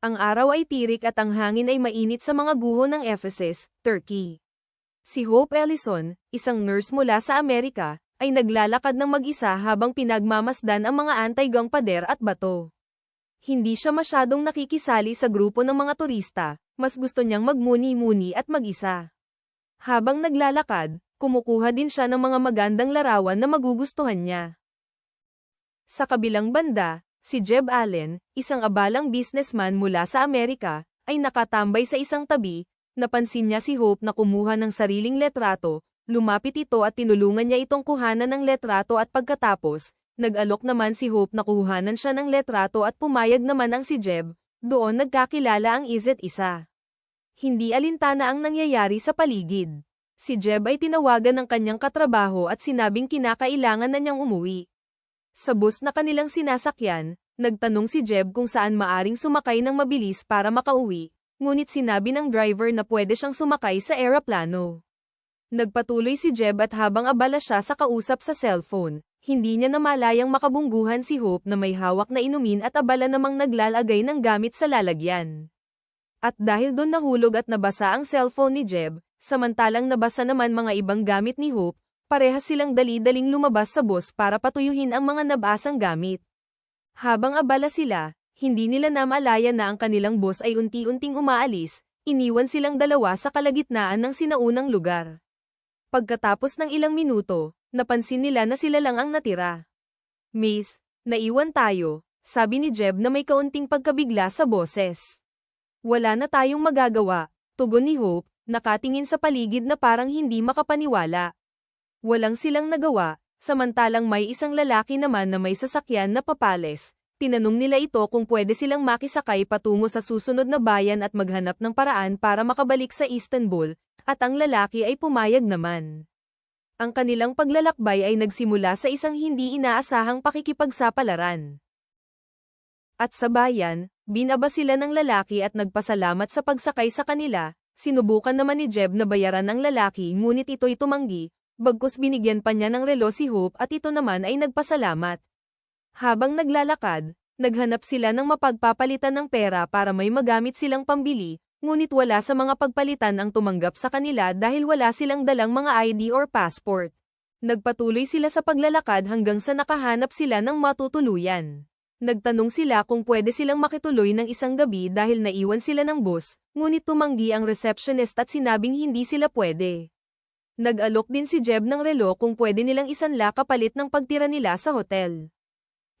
Ang araw ay tirik at ang hangin ay mainit sa mga guho ng Ephesus, Turkey. Si Hope Ellison, isang nurse mula sa Amerika, ay naglalakad ng mag-isa habang pinagmamasdan ang mga anti-gang pader at bato. Hindi siya masyadong nakikisali sa grupo ng mga turista, mas gusto niyang magmuni-muni at mag-isa. Habang naglalakad, kumukuha din siya ng mga magandang larawan na magugustuhan niya. Sa kabilang banda, si Jeb Allen, isang abalang businessman mula sa Amerika, ay nakatambay sa isang tabi, napansin niya si Hope na kumuha ng sariling letrato, lumapit ito at tinulungan niya itong kuhanan ng letrato at pagkatapos, nag-alok naman si Hope na kuhanan siya ng letrato at pumayag naman ang si Jeb, doon nagkakilala ang isa't isa. Hindi alintana ang nangyayari sa paligid. Si Jeb ay tinawagan ng kanyang katrabaho at sinabing kinakailangan na niyang umuwi. Sa bus na kanilang sinasakyan, nagtanong si Jeb kung saan maaring sumakay ng mabilis para makauwi, ngunit sinabi ng driver na pwede siyang sumakay sa eroplano. Nagpatuloy si Jeb at habang abala siya sa kausap sa cellphone, hindi niya namalayang makabungguhan si Hope na may hawak na inumin at abala namang naglalagay ng gamit sa lalagyan. At dahil doon nahulog at nabasa ang cellphone ni Jeb, samantalang nabasa naman mga ibang gamit ni Hope, parehas silang dali-daling lumabas sa bus para patuyuhin ang mga nabasang gamit. Habang abala sila, hindi nila namalaya na ang kanilang bus ay unti-unting umaalis, iniwan silang dalawa sa kalagitnaan ng sinaunang lugar. Pagkatapos ng ilang minuto, napansin nila na sila lang ang natira. Miss, naiwan tayo, sabi ni Jeb na may kaunting pagkabigla sa boses. Wala na tayong magagawa, tugon ni Hope, nakatingin sa paligid na parang hindi makapaniwala. Walang silang nagawa, samantalang may isang lalaki naman na may sasakyan na papales. Tinanong nila ito kung pwede silang makisakay patungo sa susunod na bayan at maghanap ng paraan para makabalik sa Istanbul, at ang lalaki ay pumayag naman. Ang kanilang paglalakbay ay nagsimula sa isang hindi inaasahang pakikipagsapalaran. At sa bayan, binaba sila ng lalaki at nagpasalamat sa pagsakay sa kanila, sinubukan naman ni Jeb na bayaran ng lalaki ngunit ito'y tumanggi, bagkus binigyan pa niya ng relo si Hope at ito naman ay nagpasalamat. Habang naglalakad, naghanap sila ng mapagpapalitan ng pera para may magamit silang pambili, ngunit wala sa mga pagpalitan ang tumanggap sa kanila dahil wala silang dalang mga ID or passport. Nagpatuloy sila sa paglalakad hanggang sa nakahanap sila ng matutuluyan. Nagtanong sila kung pwede silang makituloy ng isang gabi dahil naiwan sila ng bus, ngunit tumanggi ang receptionist at sinabing hindi sila pwede. Nag-alok din si Jeb ng relo kung pwede nilang isanla kapalit ng pagtira nila sa hotel.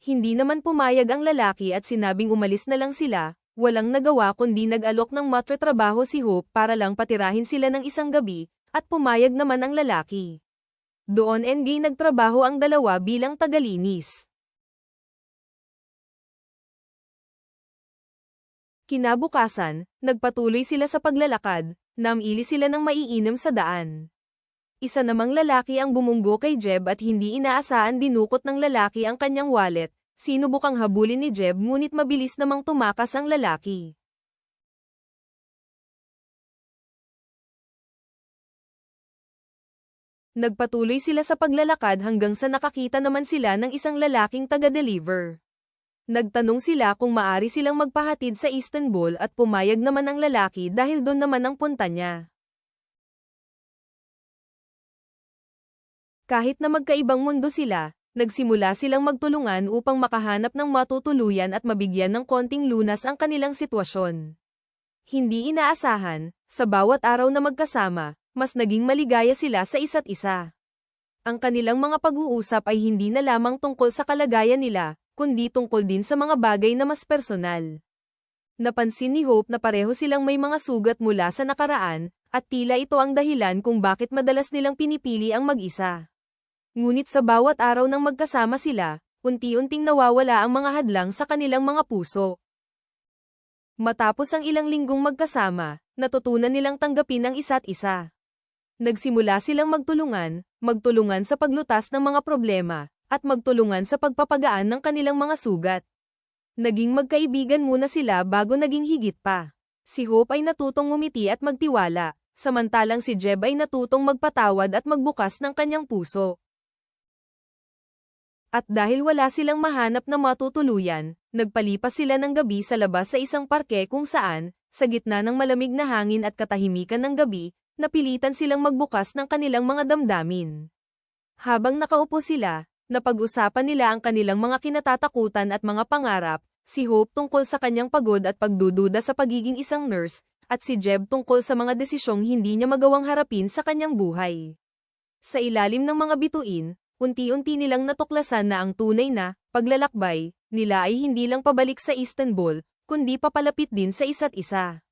Hindi naman pumayag ang lalaki at sinabing umalis na lang sila, walang nagawa kundi nag-alok ng matretrabaho si Hope para lang patirahin sila ng isang gabi, at pumayag naman ang lalaki. Doon NG nagtrabaho ang dalawa bilang tagalinis. Kinabukasan, nagpatuloy sila sa paglalakad, namili sila ng maiinom sa daan. Isa namang lalaki ang bumunggo kay Jeb at hindi inaasahan dinukot ng lalaki ang kanyang wallet, sinubukang habulin ni Jeb ngunit mabilis namang tumakas ang lalaki. Nagpatuloy sila sa paglalakad hanggang sa nakakita naman sila ng isang lalaking taga-deliver. Nagtanong sila kung maari silang magpahatid sa Istanbul at pumayag naman ang lalaki dahil doon naman ang punta niya. Kahit na magkaibang mundo sila, nagsimula silang magtulungan upang makahanap ng matutuluyan at mabigyan ng konting lunas ang kanilang sitwasyon. Hindi inaasahan, sa bawat araw na magkasama, mas naging maligaya sila sa isa't isa. Ang kanilang mga pag-uusap ay hindi na lamang tungkol sa kalagayan nila, kundi tungkol din sa mga bagay na mas personal. Napansin ni Hope na pareho silang may mga sugat mula sa nakaraan, at tila ito ang dahilan kung bakit madalas nilang pinipili ang mag-isa. Ngunit sa bawat araw ng magkasama sila, unti-unting nawawala ang mga hadlang sa kanilang mga puso. Matapos ang ilang linggong magkasama, natutunan nilang tanggapin ang isa't isa. Nagsimula silang magtulungan, magtulungan sa paglutas ng mga problema, at magtulungan sa pagpapagaan ng kanilang mga sugat. Naging magkaibigan muna sila bago naging higit pa. Si Hope ay natutong ngumiti at magtiwala, samantalang si Jeb ay natutong magpatawad at magbukas ng kanyang puso. At dahil wala silang mahanap na matutuluyan, Nagpalipas sila ng gabi sa labas sa isang parke kung saan, sa gitna ng malamig na hangin at katahimikan ng gabi, napilitan silang magbukas ng kanilang mga damdamin. Habang nakaupo sila, napag-usapan nila ang kanilang mga kinatatakutan at mga pangarap, si Hope tungkol sa kanyang pagod at pagdududa sa pagiging isang nurse, at si Jeb tungkol sa mga desisyong hindi niya magawang harapin sa kanyang buhay. Sa ilalim ng mga bituin, unti-unti nilang natuklasan na ang tunay na paglalakbay nila ay hindi lang pabalik sa Istanbul, kundi papalapit din sa isa't isa.